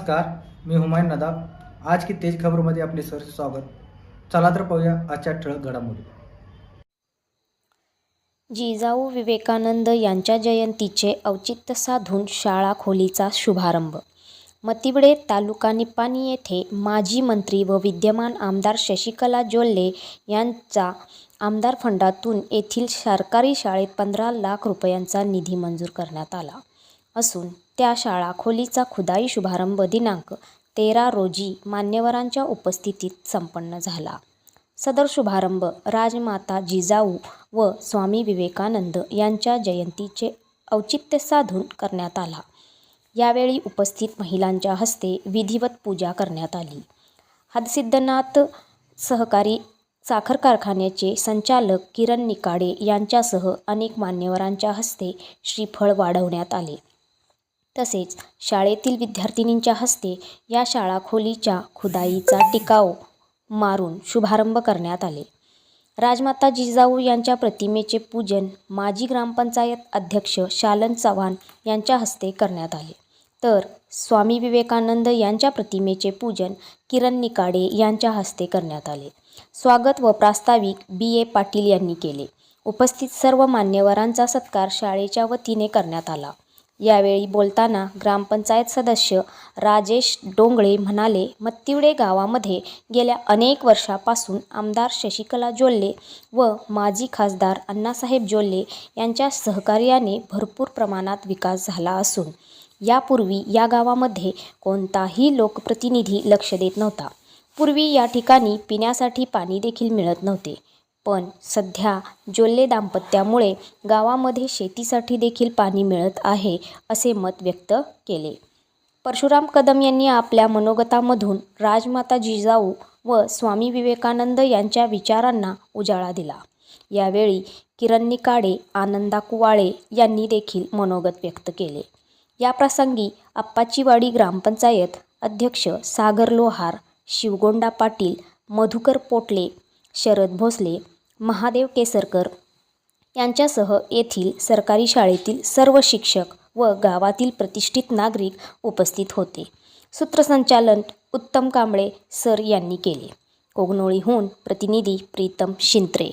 नमस्कार मी हुमायून नदाब. आज की तेज खबरमध्ये आपले सर स्वागत. चला तर पाहूया आजच्या ठळक घडामोडी. जिजाऊ विवेकानंद यांच्या जयंतीचे औचित्य साधून शाळा खोलीचा शुभारंभ. मतिवडे तालुका निपाणी येथे माजी मंत्री व विद्यमान आमदार शशिकला जोल्ले यांचा आमदार फंडातून येथील सरकारी शाळेत पंधरा लाख रुपयांचा निधी मंजूर करण्यात आला. असून त्या शाळा खोलीचा खुदाई शुभारंभ दिनांक तेरा रोजी मान्यवरांच्या उपस्थितीत संपन्न झाला. सदर शुभारंभ राजमाता जिजाऊ व स्वामी विवेकानंद यांच्या जयंतीचे औचित्य साधून करण्यात आला. यावेळी उपस्थित महिलांच्या हस्ते विधिवत पूजा करण्यात आली. हदसिद्धनाथ सहकारी साखर कारखान्याचे संचालक किरण निकाडे यांच्यासह अनेक मान्यवरांच्या हस्ते श्रीफळ वाढवण्यात आले. तसेच शाळेतील विद्यार्थिनींच्या हस्ते या शाळा खोलीच्या खुदाईचा टिकाव मारून शुभारंभ करण्यात आले. राजमाता जिजाऊ यांच्या प्रतिमेचे पूजन माजी ग्रामपंचायत अध्यक्ष शालन चव्हाण यांच्या हस्ते करण्यात आले. तर स्वामी विवेकानंद यांच्या प्रतिमेचे पूजन किरण निकाडे यांच्या हस्ते करण्यात आले. स्वागत व प्रास्ताविक बी. ए. पाटील यांनी केले. उपस्थित सर्व मान्यवरांचा सत्कार शाळेच्या वतीने करण्यात आला. यावेळी बोलताना ग्रामपंचायत सदस्य राजेश डोंगळे म्हणाले मत्तिवडे गावामध्ये गेल्या अनेक वर्षापासून आमदार शशिकला जोल्ले व माजी खासदार अण्णासाहेब जोल्ले यांच्या सहकार्याने भरपूर प्रमाणात विकास झाला असून यापूर्वी या गावामध्ये कोणताही लोकप्रतिनिधी लक्ष देत नव्हता. पूर्वी या ठिकाणी पिण्यासाठी पाणी देखील मिळत नव्हते. पण सध्या जोल्ले दाम्पत्यामुळे गावामध्ये शेतीसाठी देखील पाणी मिळत आहे असे मत व्यक्त केले. परशुराम कदम यांनी आपल्या मनोगतामधून राजमाता जिजाऊ व स्वामी विवेकानंद यांच्या विचारांना उजाळा दिला. यावेळी किरण निकाडे आनंदा कुवाळे यांनी देखील मनोगत व्यक्त केले. याप्रसंगी आप्पाचीवाडी ग्रामपंचायत अध्यक्ष सागर लोहार शिवगोंडा पाटील मधुकर पोटले शरद भोसले महादेव केसरकर यांच्यासह येथील सरकारी शाळेतील सर्व शिक्षक व गावातील प्रतिष्ठित नागरिक उपस्थित होते. सूत्रसंचालन उत्तम कांबळे सर यांनी केले. कोगनोळीहून प्रतिनिधी प्रीतम शिंत्रे.